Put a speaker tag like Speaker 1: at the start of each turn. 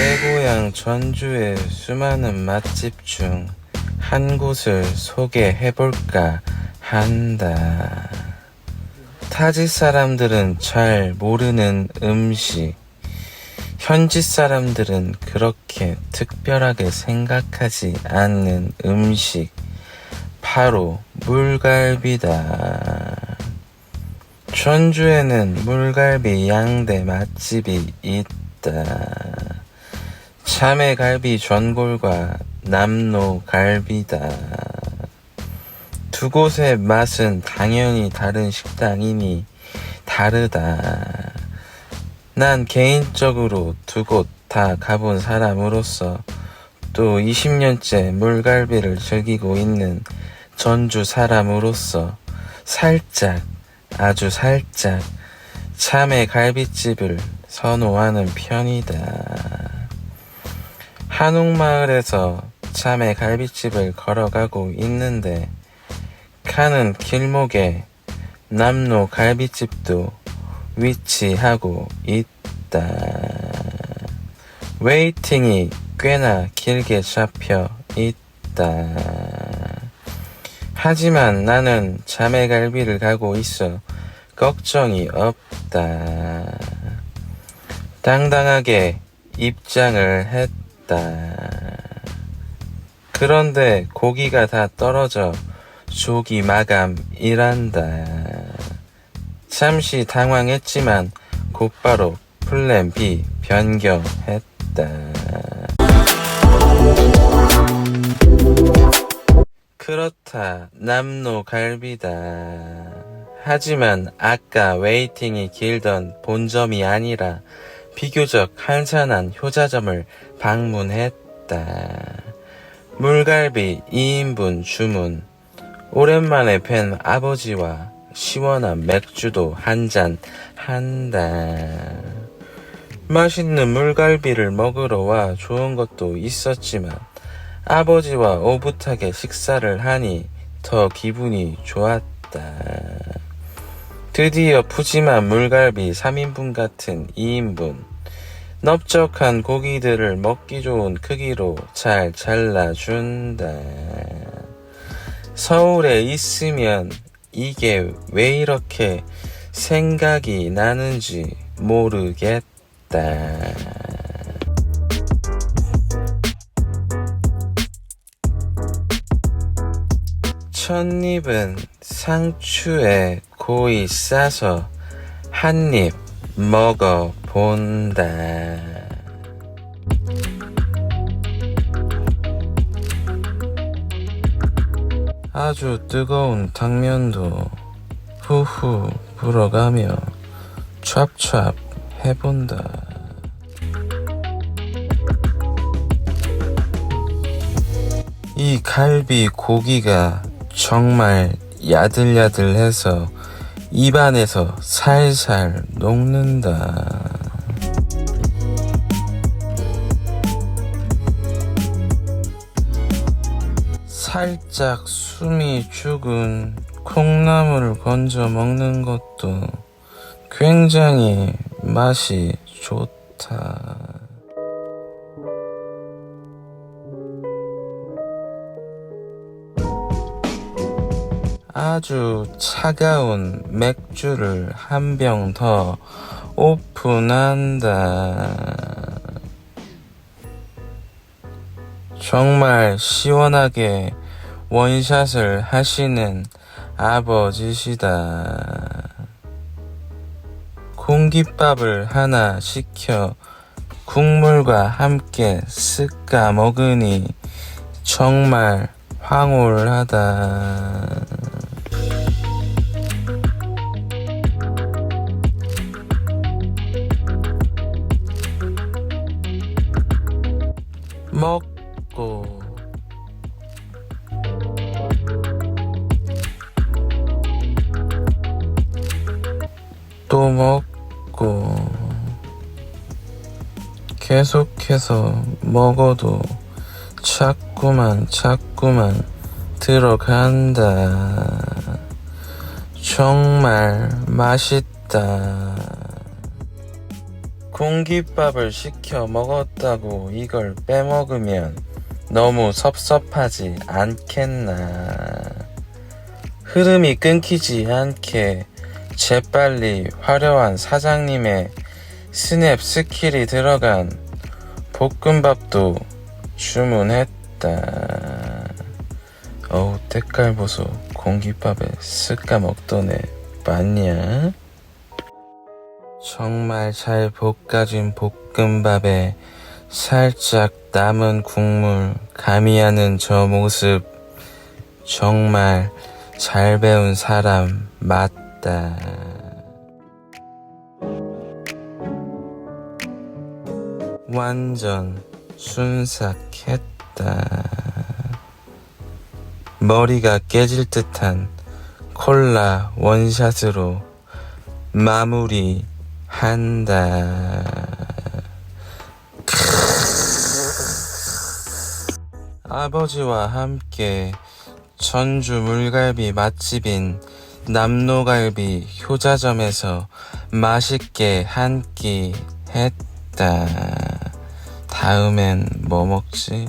Speaker 1: 내 고향 전주의 수많은 맛집 중 한 곳을 소개해볼까 한다. 타지 사람들은 잘 모르는 음식. 현지 사람들은 그렇게 특별하게 생각하지 않는 음식. 바로 물갈비다. 전주에는 물갈비 양대 맛집이 있다. 참외갈비 전골과 남노갈비다. 두 곳의 맛은 당연히 다른 식당이니 다르다. 난 개인적으로 두 곳 다 가본 사람으로서 또 20년째 물갈비를 즐기고 있는 전주 사람으로서 살짝, 아주 살짝 참외 갈비집을 선호하는 편이다. 한옥마을에서 참외 갈비집을 걸어가고 있는데 가는 길목에 남로 갈비집도 위치하고 있다. 웨이팅이 꽤나 길게 잡혀 있다. 하지만 나는 자매갈비를 가고 있어 걱정이 없다. 당당하게 입장을 했다. 그런데 고기가 다 떨어져 조기 마감이란다. 잠시 당황했지만 곧바로 플랜 B 변경했다. 그렇다. 남노 갈비다. 하지만 아까 웨이팅이 길던 본점이 아니라 비교적 한산한 효자점을 방문했다. 물갈비 2인분 주문. 오랜만에 뵌 아버지와 시원한 맥주도 한 잔 한다. 맛있는 물갈비를 먹으러 와 좋은 것도 있었지만 아버지와 오붓하게 식사를 하니 더 기분이 좋았다. 드디어 푸짐한 물갈비 3인분 같은 2인분. 넓적한 고기들을 먹기 좋은 크기로 잘 잘라준다. 서울에 있으면 이게 왜 이렇게 생각이 나는지 모르겠다. 첫입은 상추에 고이 싸서 한입 먹어본다. 아주 뜨거운 당면도 후후 불어가며 찹찹 해본다. 이 갈비 고기가 정말 야들야들해서 입안에서 살살 녹는다. 살짝 숨이 죽은 콩나물을 건져 먹는 것도 굉장히 맛이 좋다. 아주 차가운 맥주를 한 병 더 오픈한다. 정말 시원하게 원샷을 하시는 아버지시다. 공깃밥을 하나 시켜 국물과 함께 쓱까 먹으니 정말 황홀하다. 먹고 또 먹고 계속해서 먹어도 자꾸만 자꾸만 들어간다. 정말 맛있다. 공깃밥을 시켜 먹었다고 이걸 빼먹으면 너무 섭섭하지 않겠나. 흐름이 끊기지 않게 재빨리 화려한 사장님의 스냅 스킬이 들어간 볶음밥도 주문했다. 어우, 때깔 보소. 공깃밥에 쓱까 먹더네. 맞냐? 정말 잘 볶아진 볶음밥에 살짝 남은 국물 가미하는 저 모습 정말 잘 배운 사람 맞다. 완전 순삭했다. 머리가 깨질 듯한 콜라 원샷으로 마무리 한다. 아버지와 함께 전주 물갈비 맛집인 남노갈비 효자점에서 맛있게 한 끼 했다. 다음엔 뭐 먹지?